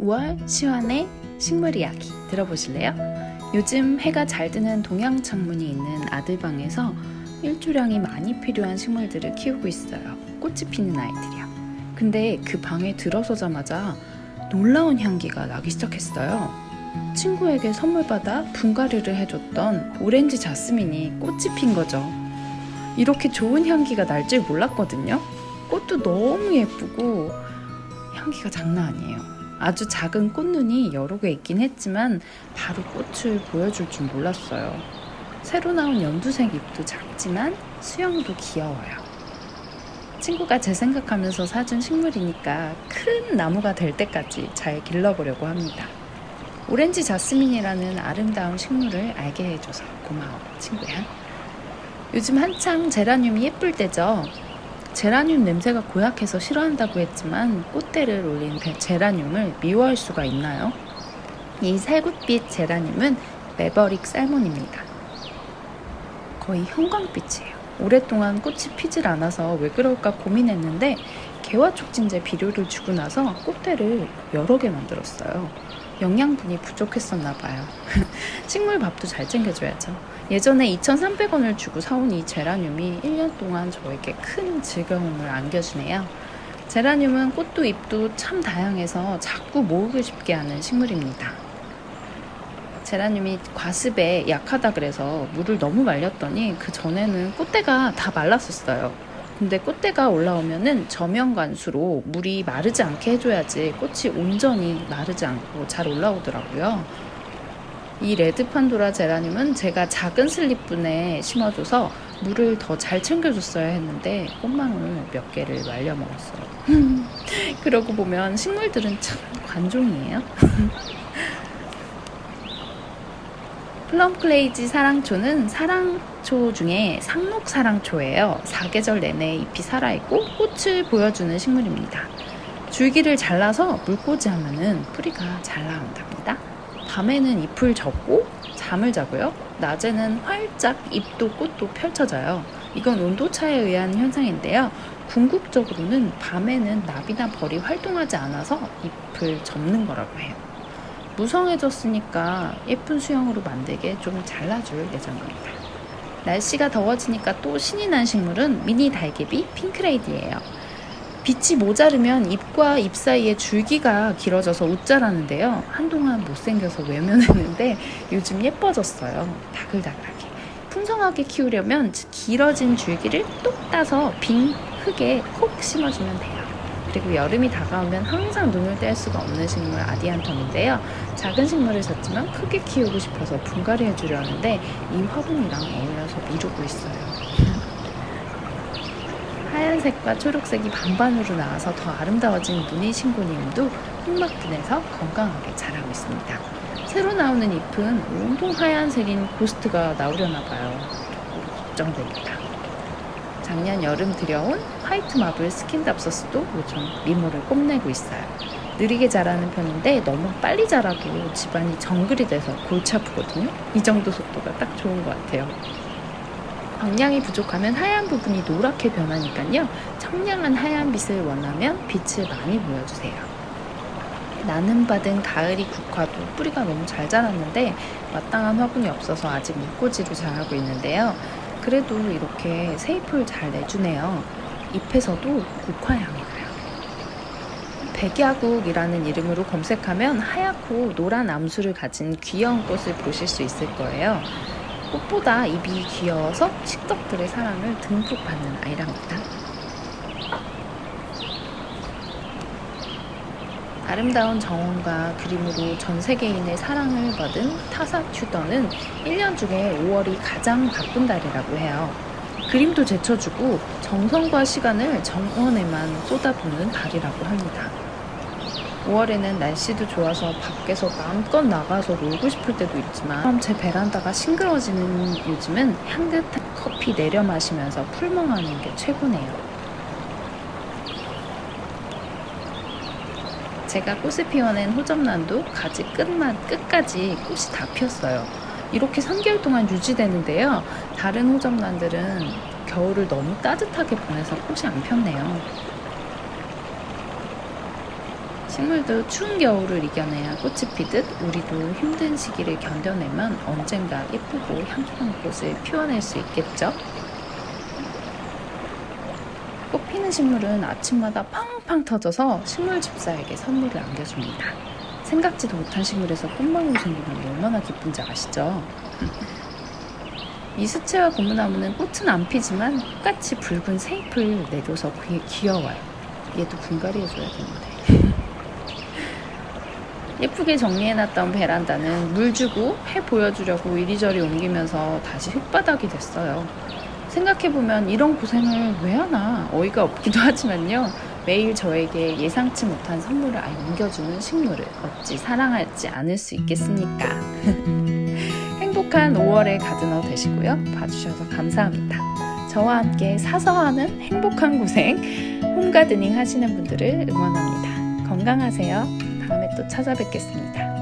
5월 시환의 식물 이야기 들어보실래요? 요즘 해가 잘 드는 동양 창문이 있는 아들방에서 일조량이 많이 필요한 식물들을 키우고 있어요. 꽃이 피는 아이들이요. 근데 그 방에 들어서자마자 놀라운 향기가 나기 시작했어요. 친구에게 선물 받아 분갈이를 해줬던 오렌지 자스민이 꽃이 핀 거죠. 이렇게 좋은 향기가 날 줄 몰랐거든요. 꽃도 너무 예쁘고 향기가 장난 아니에요. 아주 작은 꽃눈이 여러 개 있긴 했지만 바로 꽃을 보여줄 줄 몰랐어요. 새로 나온 연두색 잎도 작지만 수영도 귀여워요. 친구가 제 생각하면서 사준 식물이니까 큰 나무가 될 때까지 잘 길러보려고 합니다. 오렌지 자스민이라는 아름다운 식물을 알게 해줘서 고마워, 친구야. 요즘 한창 제라늄이 예쁠 때죠. 제라늄 냄새가 고약해서 싫어한다고 했지만 꽃대를 올린 그 제라늄을 미워할 수가 있나요? 이 살구빛 제라늄은 메버릭 살몬입니다. 거의 형광빛이에요. 오랫동안 꽃이 피질 않아서 왜 그럴까 고민했는데 개화 촉진제 비료를 주고 나서 꽃대를 여러 개 만들었어요. 영양분이 부족했었나 봐요. 식물 밥도 잘 챙겨줘야죠. 예전에 2,300원을 주고 사온 이 제라늄이 1년 동안 저에게 큰 즐거움을 안겨주네요. 제라늄은 꽃도 잎도 참 다양해서 자꾸 모으고 싶게 하는 식물입니다. 제라늄이 과습에 약하다 그래서 물을 너무 말렸더니 그 전에는 꽃대가 다 말랐었어요. 근데 꽃대가 올라오면은 저면 관수로 물이 마르지 않게 해줘야지 꽃이 온전히 마르지 않고 잘 올라오더라고요. 이 레드 판도라 제라늄은 제가 작은 슬립분에 심어줘서 물을 더 잘 챙겨줬어야 했는데 꽃망울 몇 개를 말려 먹었어요. 그러고 보면 식물들은 참 관종이에요. 플럼 클레이지 사랑초는 사랑 초 중에 상록사랑초예요. 사계절 내내 잎이 살아있고 꽃을 보여주는 식물입니다. 줄기를 잘라서 물꽂이 하면 뿌리가 잘 나온답니다. 밤에는 잎을 접고 잠을 자고요. 낮에는 활짝 잎도 꽃도 펼쳐져요. 이건 온도차에 의한 현상인데요. 궁극적으로는 밤에는 나비나 벌이 활동하지 않아서 잎을 접는 거라고 해요. 무성해졌으니까 예쁜 수영으로 만들게 좀 잘라줄 예정입니다. 날씨가 더워지니까 또 신이 난 식물은 미니 달개비 핑크레이디예요. 빛이 모자르면 잎과 잎 사이에 줄기가 길어져서 웃자라는데요. 한동안 못생겨서 외면했는데 요즘 예뻐졌어요. 다글다글하게. 풍성하게 키우려면 길어진 줄기를 똑 따서 빈 흙에 콕 심어주면 돼요. 그리고 여름이 다가오면 항상 눈을 뗄 수가 없는 식물 아디안텀인데요. 작은 식물을 샀지만 크게 키우고 싶어서 분갈이 해주려 하는데 이 화분이랑 어울려서 미루고 있어요. 하얀색과 초록색이 반반으로 나와서 더 아름다워진 무늬 신고니움도 흙막분에서 건강하게 자라고 있습니다. 새로 나오는 잎은 온통 하얀색인 고스트가 나오려나 봐요. 걱정됩니다. 작년 여름 들여온 화이트 마블 스킨답서스도 요즘 미모를 뽐내고 있어요. 느리게 자라는 편인데 너무 빨리 자라도 집안이 정글이 돼서 골치 아프거든요. 이 정도 속도가 딱 좋은 것 같아요. 광량이 부족하면 하얀 부분이 노랗게 변하니까요. 청량한 하얀 빛을 원하면 빛을 많이 보여주세요. 나는 받은 가을이 국화도 뿌리가 너무 잘 자랐는데 마땅한 화분이 없어서 아직 물꽂이로 자라고 있는데요. 그래도 이렇게 새잎을 잘 내주네요. 잎에서도 국화향이 나요. 백야국이라는 이름으로 검색하면 하얗고 노란 암수를 가진 귀여운 꽃을 보실 수 있을 거예요. 꽃보다 잎이 귀여워서 식덕들의 사랑을 듬뿍 받는 아이랍니다. 아름다운 정원과 그림으로 전 세계인의 사랑을 받은 타사 튜더는 1년 중에 5월이 가장 바쁜 달이라고 해요. 그림도 제쳐주고 정성과 시간을 정원에만 쏟아붓는 달이라고 합니다. 5월에는 날씨도 좋아서 밖에서 마음껏 나가서 놀고 싶을 때도 있지만 제 베란다가 싱그러지는 요즘은 향긋한 커피 내려 마시면서 풀멍하는 게 최고네요. 제가 꽃을 피워낸 호접란도 가지 끝만 끝까지 꽃이 다 피었어요. 이렇게 3개월 동안 유지되는데요. 다른 호접란들은 겨울을 너무 따뜻하게 보내서 꽃이 안 폈네요. 식물도 추운 겨울을 이겨내야 꽃이 피듯 우리도 힘든 시기를 견뎌내면 언젠가 예쁘고 향기로운 꽃을 피워낼 수 있겠죠? 식물은 아침마다 팡팡 터져서 식물 집사에게 선물을 안겨줍니다. 생각지도 못한 식물에서 꽃망울이 생기면 얼마나 기쁜지 아시죠? 미수채와 고무나무는 꽃은 안 피지만 똑같이 붉은 새잎을 내줘서 귀, 귀여워요. 얘도 분갈이 해줘야 되는데. 예쁘게 정리해놨던 베란다는 물 주고 해 보여주려고 이리저리 옮기면서 다시 흙바닥이 됐어요. 생각해보면 이런 고생을 왜 하나 어이가 없기도 하지만요. 매일 저에게 예상치 못한 선물을 안겨주는 식물을 어찌 사랑하지 않을 수 있겠습니까? 행복한 5월의 가드너 되시고요. 봐주셔서 감사합니다. 저와 함께 사서 하는 행복한 고생, 홈가드닝 하시는 분들을 응원합니다. 건강하세요. 다음에 또 찾아뵙겠습니다.